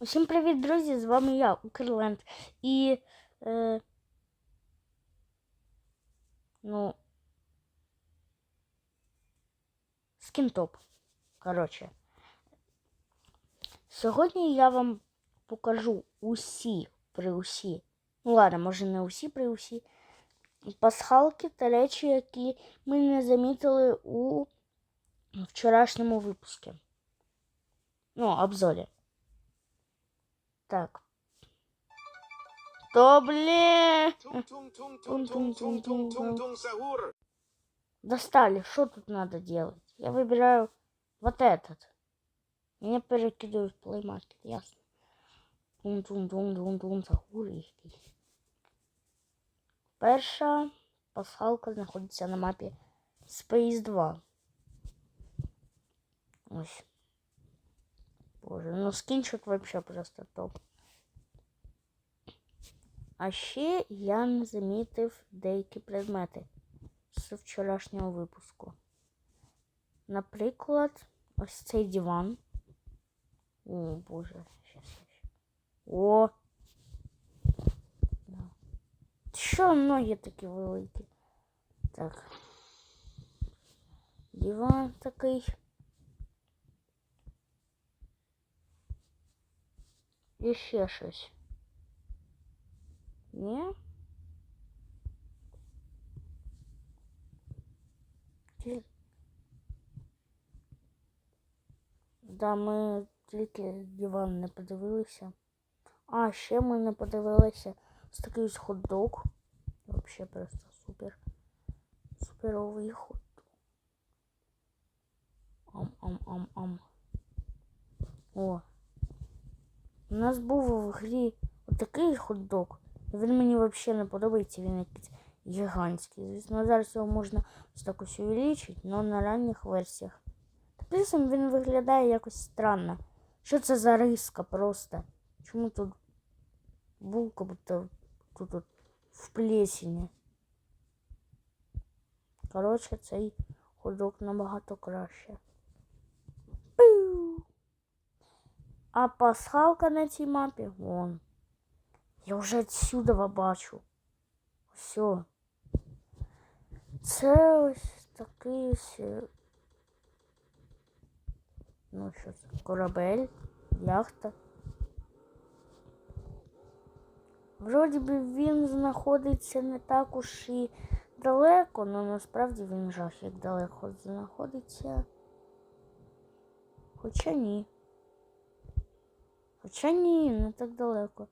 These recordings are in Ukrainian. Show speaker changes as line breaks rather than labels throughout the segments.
Усім привіт, друзі! З вами я, Укрленд. І. Е, ну. Скінтоп. Коротше. Сьогодні я вам покажу усі при усі. Ну ладно, може не усі при усі. Пасхалки та речі, які ми не замітили у вчорашньому випуску. Ну, обзорі. Так. То блин. Достали. Что тут надо делать? Я выбираю вот этот. Меня перекидывают в Market, ясно. Тун-тун-тун-тун-тун якийсь. Перша пасхалка знаходиться на мапі Space 2. Ось. Боже, ну скінчик вообще просто топ. А ще я не замітив деякі предмети з вчорашнього випуску. Наприклад, ось цей диван. О, боже, щас, щас. О! Що ноги такі великі? Так. Диван такий. І ще щось. Ні? Да, ми тільки диван не подивилися. А, ще ми не подивилися ось такий хот-дог. Вообще просто супер. Суперовий хот. Ам-ам-ам-ам. О. У нас був в грі отакий хот-дог. Він мені взагалі не подобається, він якийсь гігантський. Звісно, зараз його можна ось так ось увеличити, але на ранніх версіях. Плюсом він виглядає якось странно. Що це за риска просто? Чому тут булка будто тут от в плесені? Коротше, цей ходок набагато краще. А пасхалка на цій мапі вон. Я вже отсюда бачу. Все. Це ось такий ось. е, Ну, що це? Корабель, яхта. Вроді би він знаходиться не так уж і далеко, але насправді він жах як далеко знаходиться. Хоча ні. Хоча ні, не так далеко.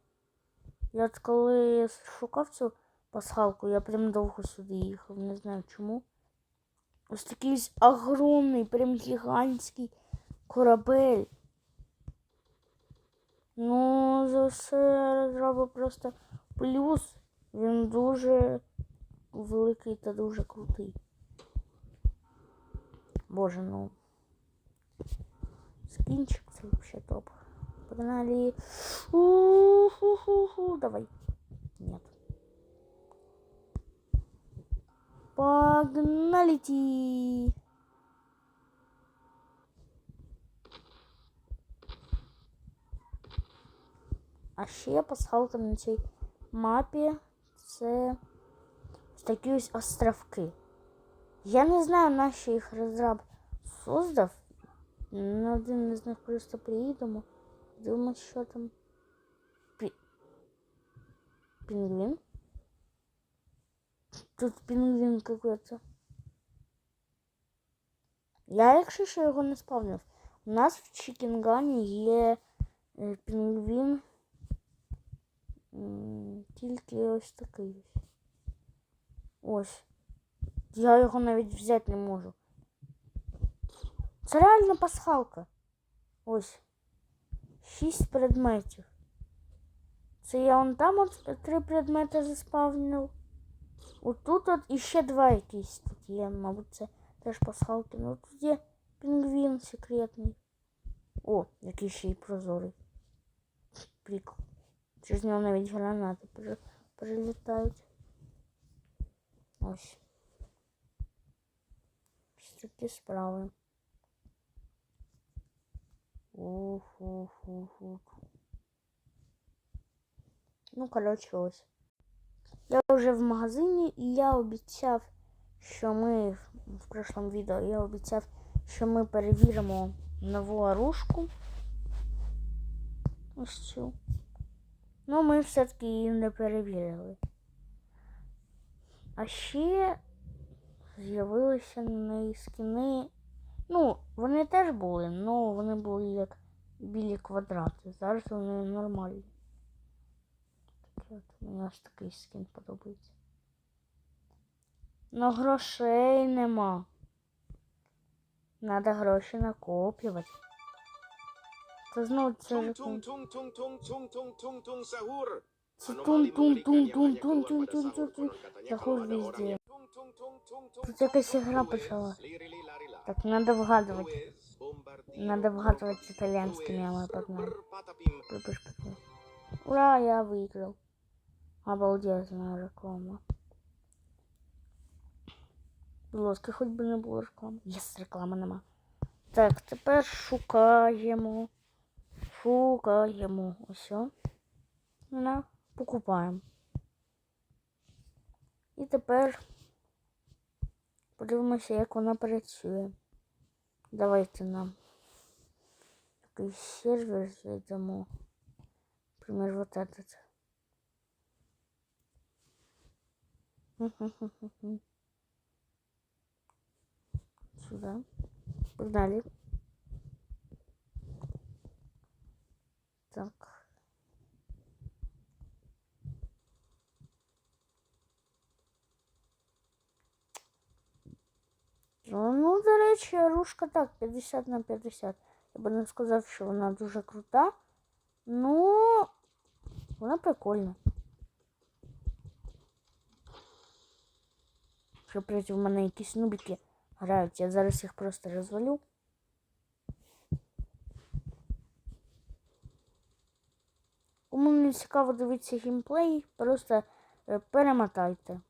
Я от коли шукав цю пасхалку, я прям довго сюди їхав, не знаю чому. Ось такий огромний, прям гігантський корабель. Ну, за все розроби просто плюс. Він дуже великий та дуже крутий. Боже, ну. Скінчик це вообще топ. Погнали. У-ху-ху-ху. Давай. Нет. Погнали. А ще пасхалка на цій мапі це ось такі ось островки. Я не знаю, на що їх розраб создав. На один із них просто приїдемо. Дивимось, що там. Пі... Пінгвін. Тут пінгвін какой-то. Я, якщо що його не спавнив. У нас в Чікінгані є е, пінгвін. М, Тільки ось такий. ось. Ось. Я його навіть взяти не можу. Це реально пасхалка. Ось. Шість предметів. Це я вон там от три предмети заспавнив. Отут от іще два якісь тут мабуть, це теж пасхалки. Ну тут є пінгвін секретний. О, який ще й прозорий. Прикол. Через нього навіть гранати перелітають. Ось. Ось такі справи. Уху-ху-ху. Ну, коротше, ось. Я вже в магазині і я обіцяв, що ми в- в прошлому відео я обіцяв, що ми перевіримо нову оружку. Ось цю. Ну, ми все-таки її не перевірили. А ще з'явилися на неї скини. Ну, вони теж були, але вони були як білі квадрати. Зараз вони нормальні. Мені ось такий скін подобається. Но грошей нема. Надо гроші накоплювати. Це знову це. Це
Anomali
тун-тун-тун-тун-тун-тун-тун-тун.
mengerikan yang banyak keluar pada
Захуй везде. Тут якась
гра
почала. Так, надо вгадувати. Надо вгадувати итальянскими
мемы
под нами. Ура, я выиграл. Обалдезная реклама. Лоски хоч би не було реклами. Єс, реклама нема. Так, тепер шукаємо. Шукаємо. Усе. На, ну, покупаємо. І тепер... подивимося, як вона працює. Давайте нам якийсь сервер зайдемо. Например, вот этот. Сюда. Погнали. Так. Ну, ну, до речі, рушка так, 50 на 50. Я би не сказав, що вона дуже крута. Ну, вона прикольна. Що в мене якісь нубики грають, я зараз їх просто розвалю. Кому не цікаво дивитися геймплей, просто е, перемотайте.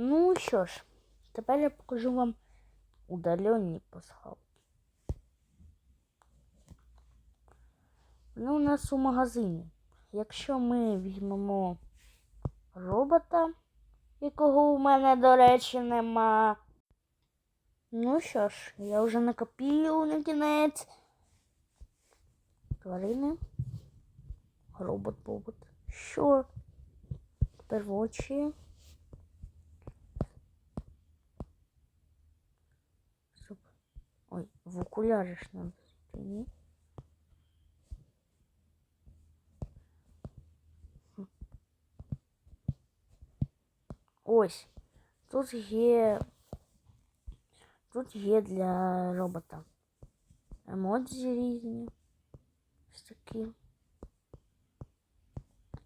Ну що ж, тепер я покажу вам удалені пасхалки. Вони у нас у магазині. Якщо ми візьмемо робота, якого у мене, до речі, нема. Ну що ж, я вже накопив на кінець. Тварини. Робот-побот. Що? Тепер в очі. Ой, в окуляри ж надо. Ні? Ось. Тут є. Тут є для робота. Емодзі різні. Ось такі.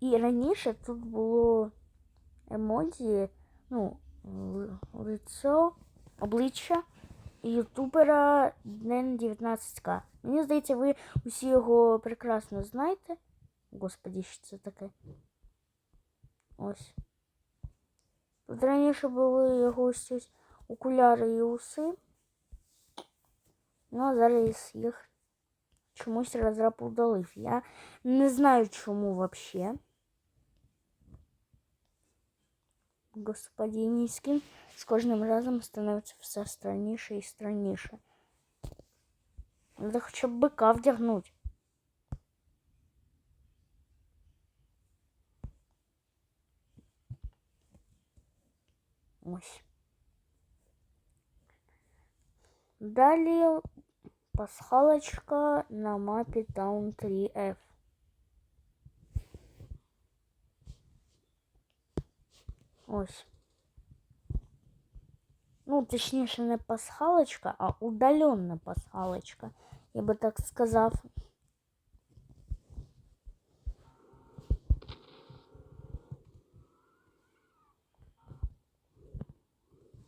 І раніше тут було емодзі, ну, лицо, обличчя ютубера Ден 19К. Мені здається, ви усі його прекрасно знаєте. Господі, що це таке? Ось. Тут раніше були його ось окуляри і уси. Ну, а зараз їх чомусь розраб удалив. Я не знаю, чому вообще. Господи, низьким з кожним разом становиться все странніше і странніше. Надо хоча б бика вдягнуть. Ось. Далі пасхалочка на мапі Town 3F. Ось. Ну, точніше, не пасхалочка, а удалена пасхалочка. Я би так сказав.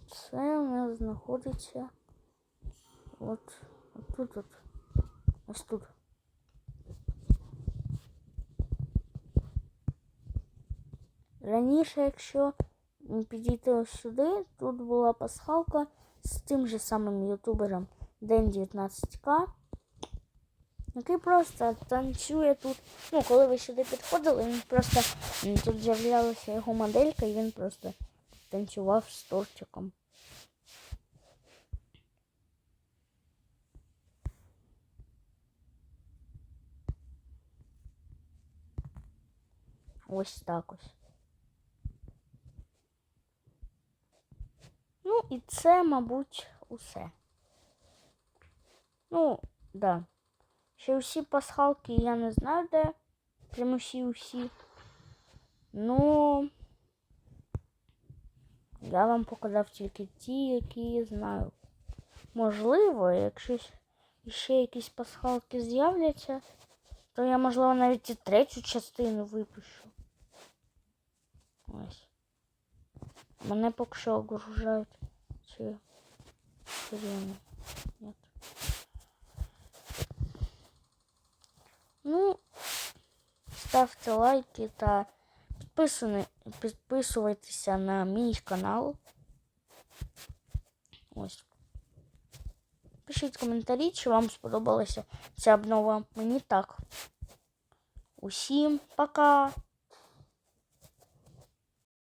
Це у нас знаходиться от, от тут, от. Ось тут. Раніше, якщо підійти ось сюди, тут була пасхалка з тим же самим ютубером Ден 19К, який просто танцює тут. Ну, коли ви сюди підходили, він просто тут з'являлася його моделька, і він просто танцював з тортиком. Ось так ось. Ну, і це, мабуть, усе. Ну, да. Ще всі пасхалки я не знаю де. Прямо всі усі. Ну. Я вам показав тільки ті, які знаю. Можливо, якщо ще якісь пасхалки з'являться, то я, можливо, навіть і третю частину випущу. Ось. Мене поки що огружають ці сирени. Нет. Ну, ставте лайки та підписуйтеся на мій канал. Ось. Пишіть коментарі, чи вам сподобалася ця обнова. Мені так. Усім пока!